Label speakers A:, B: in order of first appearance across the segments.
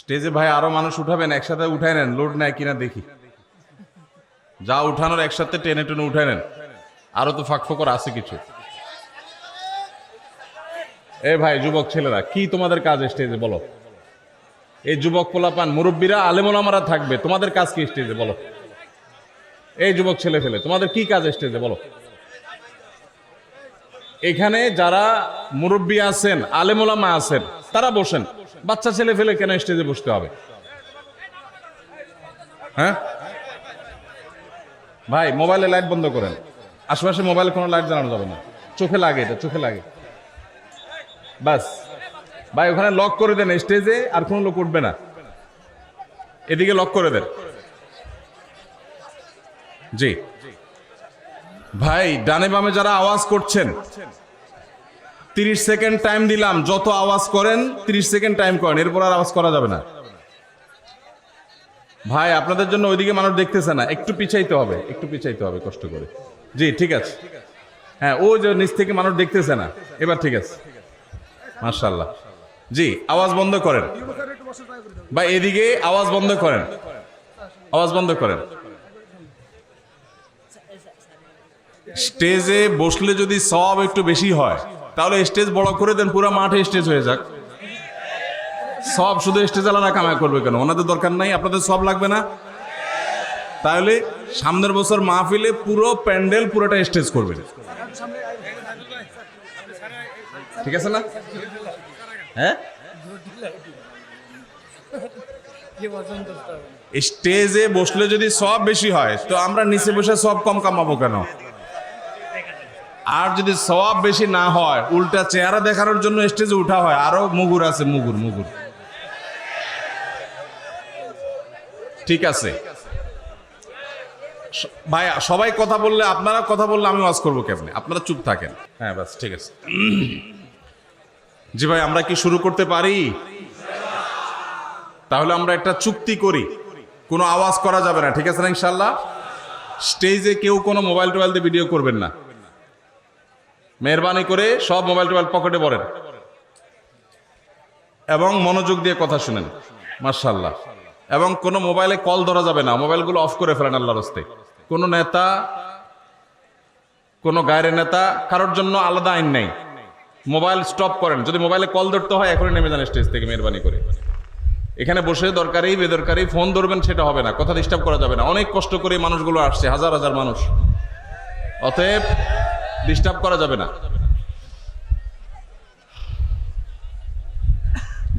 A: স্টেজে ভাই আরও মানুষ উঠাবেন, একসাথে উঠাই নেন, লোড নেয় কিনা দেখি। যা উঠানোর একসাথে টেনে টেনে উঠাই নেন। আরও তো ফাঁক ফোকর আছে কিছু। এ ভাই, যুবক ছেলেরা, কি তোমাদের কাজ স্টেজে, বলো? এই যুবক পোলাপান, মুরব্বীরা আলেমোলামারা থাকবে। তোমাদের কাজ কি স্টেজে, বলো? এই যুবক ছেলে ফেলে, তোমাদের কি কাজ স্টেজে, বলো? এখানে যারা মুরব্বী আছেন আলেমোলামা আছেন, তারা বসেন। বাচ্চা ছেলে ফেলে কেন স্টেজে বসতে হবে? হ্যাঁ? ভাই, মোবাইলে লাইট বন্ধ করেন। আশেপাশে মোবাইলে কোনো লাইট জ্বালানো যাবে না। চোখে লাগে এটা, চোখে লাগে। বাস। ভাই, ওখানে লক করে দেন স্টেজে, আর কোনো লোক উঠবে না। এদিকে লক করে দেন। জি। ভাই, ডানে বামে যারা আওয়াজ করছেন তিরিশ সেকেন্ড টাইম দিলাম, যত আওয়াজ করেন, তিরিশ সেকেন্ড টাইম করেন, এরপর আর আওয়াজ করা যাবে না। ভাই, আপনাদের জন্য ওইদিকে মানুষ দেখতেছে না, একটু পিছাইতে হবে, একটু পিছাইতে হবে, কষ্ট করে। জি, ঠিক আছে। হ্যাঁ ও যে নিচ থেকে মানুষ দেখতেছে না, এবার ঠিক আছে। মার্শাল্লাহ জি, আওয়াজ বন্ধ করেন। বা এদিকে আওয়াজ বন্ধ করেন। আওয়াজ বন্ধ করেন। স্টেজে বসলে যদি সব একটু বেশি হয় তাহলে স্টেজ বড় করে দেন, পুরো মাঠে স্টেজ হয়ে যাক। সব শুধু স্টেজ আলাদা কামাই করবে কেন? ওনাদের দরকার নাই, আপনাদের সব লাগবে না? তাহলে সামনের বছর মাহফিলে পুরো প্যান্ডেল পুরোটা স্টেজ করবে। ঠিক আছে না? হ্যাঁ? স্টেজে বসলে যদি সব বেশি হয়, তো আমরা নিচে বসে সব কম কামাবো কেন? আর যদি সব বেশি না হয়, উল্টা চেহারা দেখানোর জন্য স্টেজে উঠা হয়, আরও মুগুর আছে, মুগুর মুগুর। ঠিক আছে। ভাই সবাই কথা বললে, আপনারা কথা বললে আমি ওয়াজ করব কেমনে? আপনারা চুপ থাকেন। হ্যাঁ বাস, ঠিক আছে। জি ভাই, আমরা কি শুরু করতে পারি? তাহলে আমরা একটা চুক্তি করি। কোনো আওয়াজ করা যাবে না, ঠিক আছে না ইনশাল্লাহ? স্টেজে কেউ কোনো মোবাইল টোবাইল দিয়ে ভিডিও করবেন না। মেহরবানি করে সব মোবাইল টোবাইল পকেটে পড়েন এবং মনোযোগ দিয়ে কথা শুনেন। মার্শাল্লাহ এবং কোনো মোবাইলে কল ধরা যাবে না। মোবাইলগুলো অফ করে ফেলেন আল্লাহর হস্তে। কোনো নেতা, কোনো গায়ের নেতা, কারোর জন্য আলাদা আইন নেই। মোবাইল স্টপ করেন। যদি মোবাইলে কল ধরতে হয়, এখনই নেমে যান স্টেজ থেকে মেহরবানি করে। এখানে বসে দরকারি, বেদরকারি, ফোন ধরবেন, সেটা হবে না। কথা ডিস্টার্ব করা যাবে না। অনেক কষ্ট করে মানুষগুলো আসছে, হাজার হাজার মানুষ। অতএব ডিস্টার্ব করা যাবে না।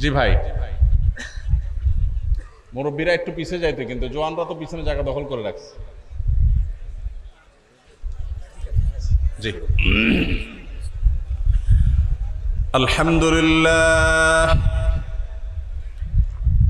A: জি ভাই। মুরব্বীরা একটু পিছিয়ে যাইতো, কিন্তু জোয়ানরা তো পিছনে জায়গা দখল করে রাখছে। জি। আলহামদুলিল্লাহ।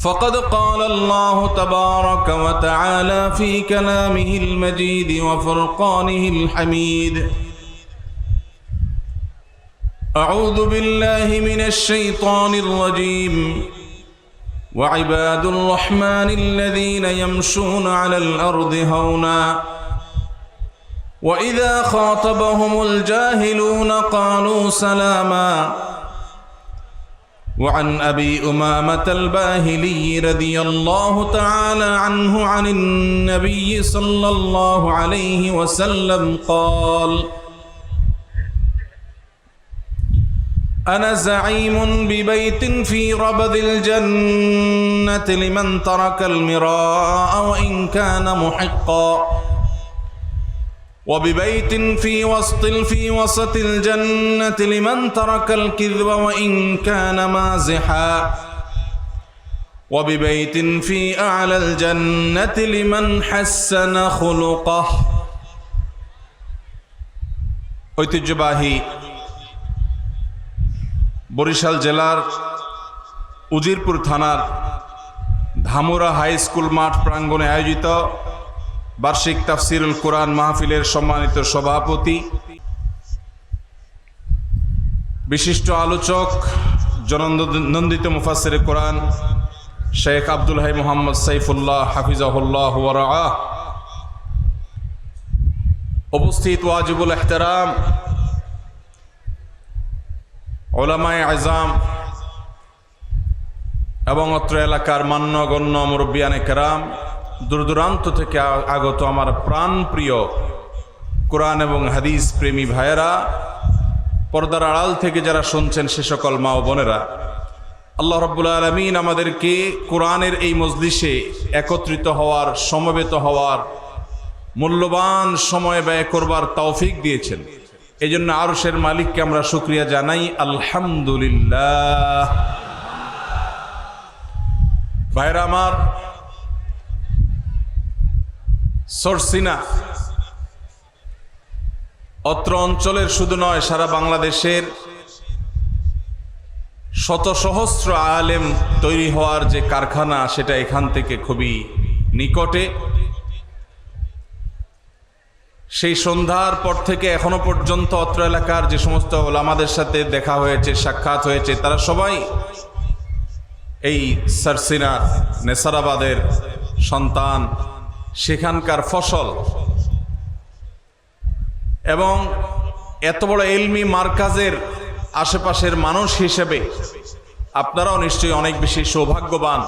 A: فقد قال الله تبارك وتعالى في كلامه المجيد وفرقانه الحميد. أعوذ بالله من الشيطان الرجيم. وعباد الرحمن الذين يمشون على الأرض هونا. وإذا خاطبهم الجاهلون قالوا سلاما. وعن أبي أمامة الباهلي رضي الله تعالى عنه عن النبي صلى الله عليه وسلم قال
B: أنا زعيم ببيت في ربد الجنة لمن ترك المراء وإن كان محقا. وببيت في وسط في وسط الجنة لمن ترك الكذب وإن كان مازحا وببيت في أعلى الجنة لمن حسن خلقه ঐতিহ্যবাহী বরিশাল জেলার উজিরপুর থানার ধামুরা হাই স্কুল মাঠ প্রাঙ্গণে আয়োজিত বার্ষিক তাফসিরুল কোরআন মাহফিলের সম্মানিত সভাপতি, বিশিষ্ট আলোচক, জননন্দিত মুফাসির কোরআন, শেখ আব্দুল হাই মোহাম্মদ সাইফুল্লাহ হাফিজাহুল্লাহ উপস্থিত ওয়াজিবুল এহতারাম, ওলামায় আজাম এবং অত্র এলাকার মান্যগণ্য মুরব্বিয়ানে কেরাম দূর দূরান্ত থেকে আগত আমার প্রাণ প্রিয় কোরআন এবং হাদিস প্রেমী ভাইয়েরা, পর্দার আড়াল থেকে যারা শুনছেন সে সকল মা ও বোনেরা, আল্লাহ রব্বুল আলমিন আমাদেরকে কোরআনের এই মজলিসে একত্রিত হওয়ার, সমবেত হওয়ার, মূল্যবান সময় ব্যয় করবার তৌফিক দিয়েছেন। এই জন্য আরশের মালিককে আমরা শুক্রিয়া জানাই। আলহামদুলিল্লাহ। ভাইরা আমার সরসিনা। অত্র অঞ্চলের শুধু নয়, সারা বাংলাদেশের শত সহস্র আলেম তৈরি হওয়ার যে কারখানা, সেটা এখান থেকে খুবই নিকটে। সেই সন্ধ্যার পর থেকে এখনও পর্যন্ত অত্র এলাকার যে সমস্ত ওলামাদের সাথে দেখা হয়েছে, সাক্ষাৎ হয়েছে, তারা সবাই এই সারসিনার নেসারাবাদের সন্তান। সেখানকার ফসল। এবং এত বড় এলমি মার্কাজের আশেপাশের মানুষ হিসেবে আপনারাও নিশ্চয়ই অনেক বেশি সৌভাগ্যবান।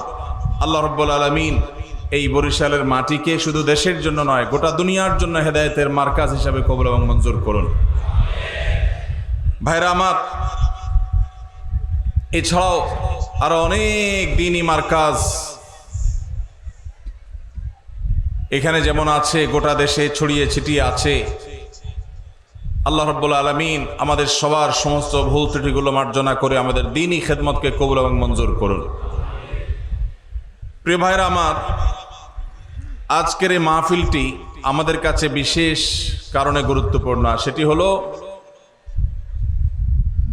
B: আল্লাহ রব্বুল আলমিন এই বরিশালের মাটিকে শুধু দেশের জন্য নয়, গোটা দুনিয়ার জন্য হেদায়েতের মার্কাজ হিসাবে কবল এবং মঞ্জুর করুন। ভাইরা আমার, এছাড়াও আরও অনেক দিনই মার্কাজ এখানে যেমন আছে, গোটা দেশে ছড়িয়ে ছিটিয়ে আছে। আল্লাহ রব্বুল আলমিন আমাদের সবার সমস্ত ভুল ত্রুটিগুলো মার্জনা করে আমাদের দিনই খেদমতকে কবুল এবং মঞ্জুর করুন। প্রিয় ভাইরা আমার, আজকের এই মাহফিলটি আমাদের কাছে বিশেষ কারণে গুরুত্বপূর্ণ। সেটি হলো,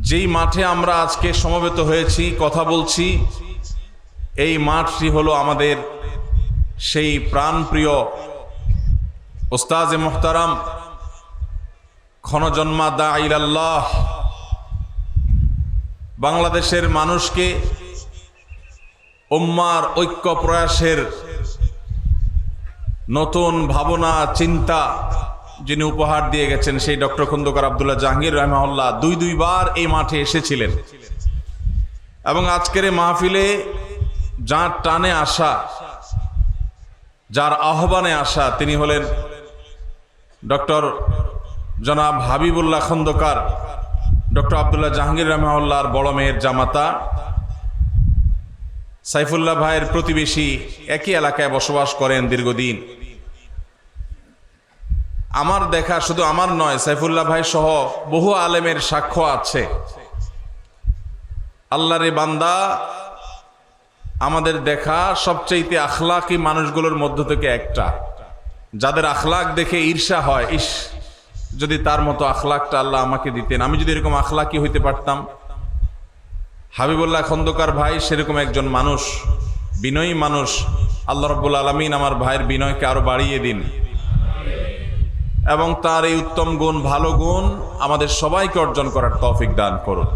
B: যেই মাঠে আমরা আজকে সমবেত হয়েছি, কথা বলছি, এই মাঠটি হলো আমাদের সেই প্রাণপ্রিয় ওস্তাজে মোহতারাম, ক্ষণজন্মা দা আল্লাহ বাংলাদেশের মানুষকে উম্মার ঐক্য প্রয়াসের নতুন ভাবনা, চিন্তা যিনি উপহার দিয়ে গেছেন সেই ডক্টর খন্দকার আবদুল্লাহ জাহাঙ্গীর রহমাউল্লাহ দুই দুইবার এই মাঠে এসেছিলেন। এবং আজকের এই মাহফিলে যার টানে আসা যার আহ্বানে আসা তিনি হলেন ডক্টর জনাব হাবিবুল্লাহ খন্দকার, ডক্টর আবদুল্লাহ জাহাঙ্গীর রহমাউল্লাহর বড় মেয়ের জামাতা। সাইফুল্লাহ ভাইয়ের প্রতিবেশী একই এলাকায় বসবাস করেন দীর্ঘদিন। আমার দেখা শুধু আমার নয়, সাইফুল্লাহ ভাই সহ বহু আলেমের সাক্ষ্য আছে। আল্লাহর বান্দা আমাদের দেখা সবচাইতে আখলাকি মানুষগুলোর মধ্য থেকে একটা। যাদের আখলাক দেখে ঈর্ষা হয়, ইস, যদি তার মতো আখলাকটা আল্লাহ আমাকে দিতেন, আমি যদি এরকম আখলাকি হইতে পারতাম। হাবিবুল্লাহ খন্দকার ভাই সেরকম একজন মানুষ, বিনয়ী মানুষ। আল্লাহ রব্বুল আলমিন আমার ভাইয়ের বিনয়কে আরও বাড়িয়ে দিন। এবং তার এই উত্তম গুণ, ভালো গুণ আমাদের সবাইকে অর্জন করার তৌফিক দান করুন।